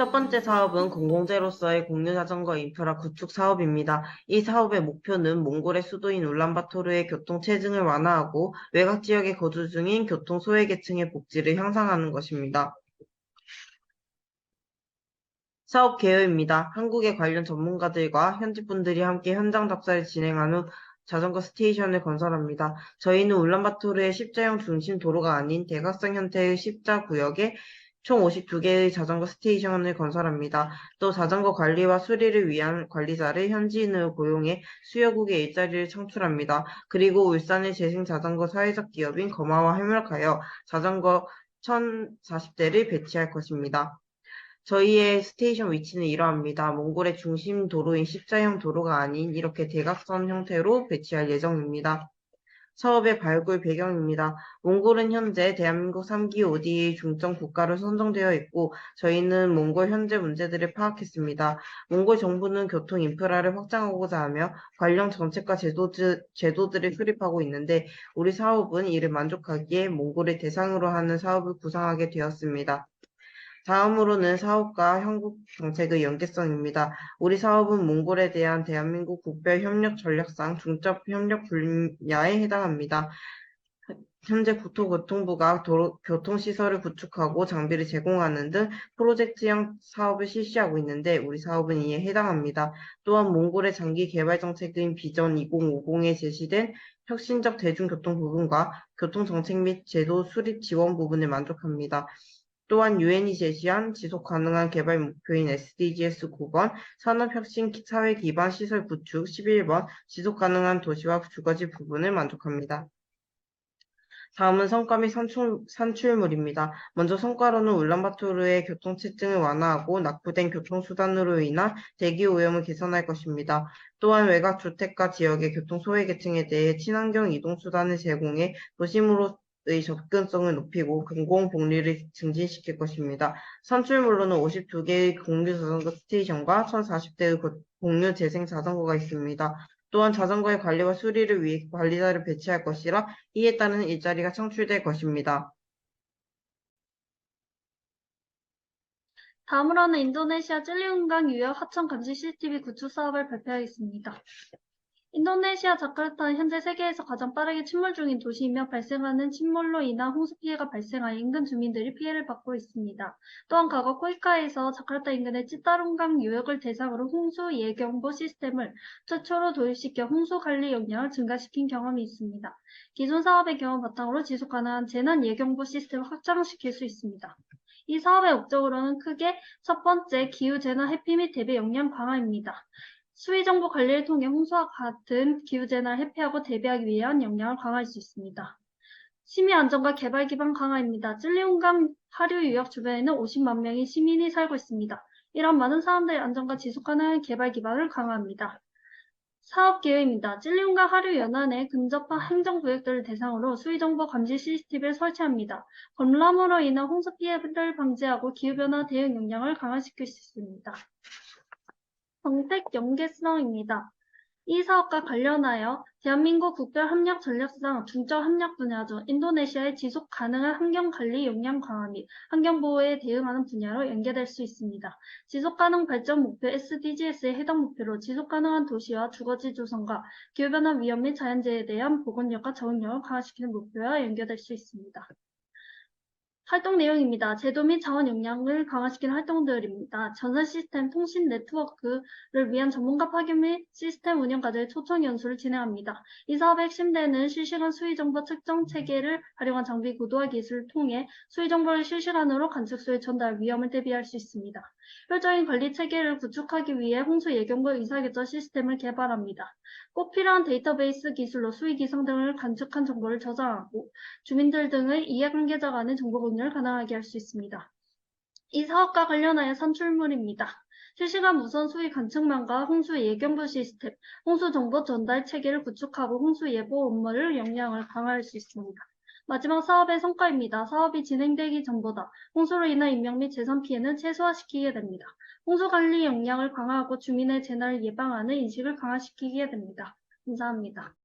첫 번째 사업은 공공재로서의 공유 자전거 인프라 구축 사업입니다. 이 사업의 목표는 몽골의 수도인 울란바토르의 교통 체증을 완화하고 외곽 지역에 거주 중인 교통 소외 계층의 복지를 향상하는 것입니다. 사업 개요입니다. 한국의 관련 전문가들과 현지 분들이 함께 현장 답사를 진행한 후 자전거 스테이션을 건설합니다. 저희는 울란바토르의 십자형 중심 도로가 아닌 대각선 형태의 십자 구역에 총 52개의 자전거 스테이션을 건설합니다. 또 자전거 관리와 수리를 위한 관리자를 현지인으로 고용해 수여국의 일자리를 창출합니다. 그리고 울산의 재생 자전거 사회적 기업인 거마와 협력하여 자전거 1040대를 배치할 것입니다. 저희의 스테이션 위치는 이러합니다. 몽골의 중심 도로인 십자형 도로가 아닌 이렇게 대각선 형태로 배치할 예정입니다. 사업의 발굴 배경입니다. 몽골은 현재 대한민국 3기 ODA 중점 국가로 선정되어 있고 저희는 몽골 현재 문제들을 파악했습니다. 몽골 정부는 교통 인프라를 확장하고자 하며 관련 정책과 제도들, 제도들을 수립하고 있는데 우리 사업은 이를 만족하기에 몽골을 대상으로 하는 사업을 구상하게 되었습니다. 다음으로는 사업과 한국 정책의 연계성입니다. 우리 사업은 몽골에 대한 대한민국 국별 협력 전략상 중점 협력 분야에 해당합니다. 현재 국토교통부가 도로, 교통시설을 구축하고 장비를 제공하는 등 프로젝트형 사업을 실시하고 있는데 우리 사업은 이에 해당합니다. 또한 몽골의 장기 개발 정책인 비전 2050에 제시된 혁신적 대중교통 부분과 교통정책 및 제도 수립 지원 부분을 만족합니다. 또한 유엔이 제시한 지속 가능한 개발 목표인 SDGs 9번 산업혁신 사회 기반 시설 구축 11번 지속 가능한 도시와 주거지 부분을 만족합니다. 다음은 성과 및 산출, 산출 물입니다. 먼저 성과로는 울란바토르의 교통체증을 완화하고 낙후된 교통수단으로 인한 대기 오염을 개선할 것입니다. 또한 외곽 주택가 지역의 교통 소외계층에 대해 친환경 이동수단을 제공해 도심으로 의 접근성을 높이고 공공 복리를 증진시킬 것입니다. 산출물로는 52개의 공유 자전거 스테이션과 1040대의 공유 재생 자전거가 있습니다. 또한 자전거의 관리와 수리를 위해 관리자를 배치할 것이라 이에 따른 일자리가 창출될 것입니다. 다음으로는 인도네시아 찔리운강 유역 하천 감시 CCTV 구축 사업을 발표하겠습니다. 인도네시아 자카르타는 현재 세계에서 가장 빠르게 침몰 중인 도시이며 발생하는 침몰로 인한 홍수 피해가 발생하여 인근 주민들이 피해를 받고 있습니다. 또한 과거 코이카에서 자카르타 인근의 찌따룬강 유역을 대상으로 홍수 예경보 시스템을 최초로 도입시켜 홍수 관리 역량을 증가시킨 경험이 있습니다. 기존 사업의 경험 바탕으로 지속 가능한 재난 예경보 시스템을 확장시킬 수 있습니다. 이 사업의 목적으로는 크게 첫 번째 기후 재난 회피 및 대비 역량 강화입니다. 수위 정보 관리를 통해 홍수와 같은 기후재난을 회피하고 대비하기 위한 역량을 강화할 수 있습니다. 시민 안전과 개발 기반 강화입니다. 찔리운강 하류 유역 주변에는 50만 명의 시민이 살고 있습니다. 이런 많은 사람들의 안전과 지속 가능한 개발 기반을 강화합니다. 사업 계획입니다. 찔리운강 하류 연안의 근접한 행정 구역들을 대상으로 수위정보 감지 CCTV를 설치합니다. 범람으로 인한 홍수 피해를 방지하고 기후변화 대응 역량을 강화시킬 수 있습니다. 정책 연계성입니다. 이 사업과 관련하여 대한민국 국별 전략상 중점 협력 분야 중 인도네시아의 지속 가능한 환경 관리 역량 강화 및 환경 보호에 대응하는 분야로 연계될 수 있습니다. 지속 가능 발전 목표 SDGs의 해당 목표로 지속 가능한 도시와 주거지 조성과 기후변화 위험 및 자연재해에 대한 보건력과 적응력을 강화시키는 목표와 연계될 수 있습니다. 활동 내용입니다. 제도 및 자원 역량을 강화시키는 활동들입니다. 전산 시스템 통신 네트워크를 위한 전문가 파견 및 시스템 운영 과제의 초청 연수를 진행합니다. 이 사업의 핵심되는 실시간 수위 정보 측정 체계를 활용한 장비 구도화 기술을 통해 수위 정보를 실시간으로 관측소에 전달 위험을 대비할 수 있습니다. 효율적인 관리 체계를 구축하기 위해 홍수 예경과 의사결정 시스템을 개발합니다. 꼭 필요한 데이터베이스 기술로 수위 기상 등을 관측한 정보를 저장하고 주민들 등의 이해관계자 간의 정보 공유를 가능하게 할 수 있습니다. 이 사업과 관련하여 산출물입니다. 실시간 무선 수위 관측망과 홍수 예경보 시스템, 홍수 정보 전달 체계를 구축하고 홍수 예보 업무를 역량을 강화할 수 있습니다. 마지막 사업의 성과입니다. 사업이 진행되기 전보다 홍수로 인한 인명 및 재산 피해는 최소화시키게 됩니다. 홍수 관리 역량을 강화하고 주민의 재난을 예방하는 인식을 강화시키게 됩니다. 감사합니다.